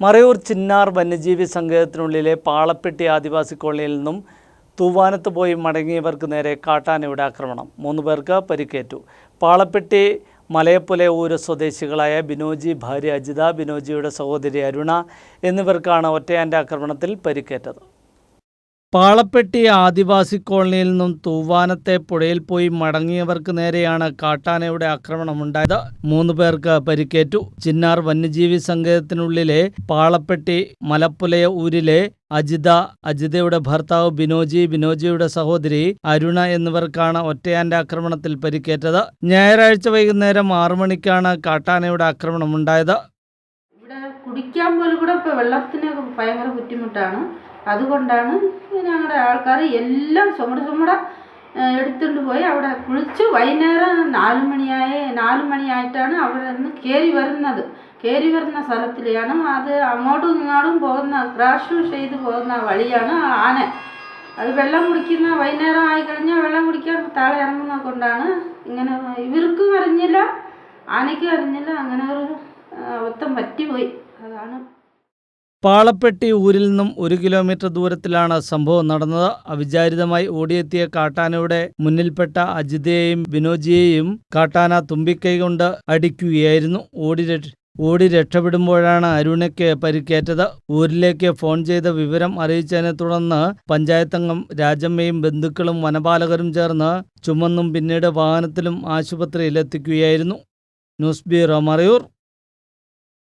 മറയൂർ ചിന്നാർ വന്യജീവി സങ്കേതത്തിനുള്ളിലെ പാളപ്പെട്ടി ആദിവാസി കോളനിയിൽ നിന്നും തൂവാനത്ത് പോയി മടങ്ങിയവർക്ക് നേരെ കാട്ടാനയുടെ ആക്രമണം. മൂന്ന് പേർക്ക് പരിക്കേറ്റു. പാളപ്പെട്ടി മലയപ്പുലെ ഊര് സ്വദേശികളായ ബിനോജി ഭാര്യ അജിത ബിനോജിയുടെ സഹോദരി അരുണ എന്നിവർക്കാണ് ഒറ്റയാന്റെ ആക്രമണത്തിൽ പരിക്കേറ്റത്. പാളപ്പെട്ടി ആദിവാസി കോളനിയിൽ നിന്നും തൂവാനത്തെ പുഴയിൽ പോയി മടങ്ങിയവർക്ക് നേരെയാണ് കാട്ടാനയുടെ ആക്രമണം ഉണ്ടായത്. മൂന്ന് പേർക്ക് പരിക്കേറ്റു. ചിന്നാർ വന്യജീവി സങ്കേതത്തിനുള്ളിലെ പാളപ്പെട്ടി മലപ്പുലയ ഊരിലെ അജിത അജിതയുടെ ഭർത്താവ് ബിനോജി ബിനോജിയുടെ സഹോദരി അരുണ എന്നിവർക്കാണ് ഒറ്റയാന്റെ ആക്രമണത്തിൽ പരിക്കേറ്റത്. ഞായറാഴ്ച വൈകുന്നേരം ആറു മണിക്കാണ് കാട്ടാനയുടെ ആക്രമണമുണ്ടായത് ഇവിടെ കുടിക്കാൻ പോലും കൂടെ ഇപ്പോൾ വെള്ളത്തിന് ഭയങ്കര ബുദ്ധിമുട്ടാണ്. അതുകൊണ്ടാണ് ഞങ്ങളുടെ ആൾക്കാർ എല്ലാം ചുമട് ചുമട എടുത്തുകൊണ്ട് പോയി. അവിടെ കുളിച്ച് വൈകുന്നേരം നാല് മണിയായി നാല് മണിയായിട്ടാണ് അവിടെ നിന്ന് കയറി വരുന്നത്. കയറി വരുന്ന സ്ഥലത്തിലാണ് അത് അങ്ങോട്ടും ഇങ്ങോട്ടും പോകുന്ന ക്രാഷ് ചെയ്ത് പോകുന്ന വഴിയാണ് ആന. അത് വെള്ളം കുടിക്കുന്ന വൈകുന്നേരം ആയി കഴിഞ്ഞാൽ വെള്ളം കുടിക്കാൻ താഴെ ഇറങ്ങുന്നത് കൊണ്ടാണ് ഇങ്ങനെ ഇവർക്കും അറിഞ്ഞില്ല ആനയ്ക്കും അറിഞ്ഞില്ല അങ്ങനെ ഒരു അബദ്ധം പറ്റിപ്പോയി. അതാണ് പാളപ്പെട്ടി ഊരിൽ നിന്നും ഒരു കിലോമീറ്റർ ദൂരത്തിലാണ് സംഭവം നടന്നത്. അവിചാരിതമായി ഓടിയെത്തിയ കാട്ടാനയുടെ മുന്നിൽപ്പെട്ട അജിതയെയും ബിനോജിയെയും കാട്ടാന തുമ്പിക്കൈ കൊണ്ട് അടിക്കുകയായിരുന്നു. ഓടി ഓടി രക്ഷപ്പെടുമ്പോഴാണ് അരുണയ്ക്ക് പരിക്കേറ്റത്. ഊരിലേക്ക് ഫോൺ ചെയ്ത വിവരം അറിയിച്ചതിനെ തുടർന്ന് പഞ്ചായത്തംഗം രാജമ്മയും ബന്ധുക്കളും വനപാലകരും ചേർന്ന് ചുമന്നും പിന്നീട് വാഹനത്തിലും ആശുപത്രിയിലെത്തിക്കുകയായിരുന്നു. News bureau Marayoor.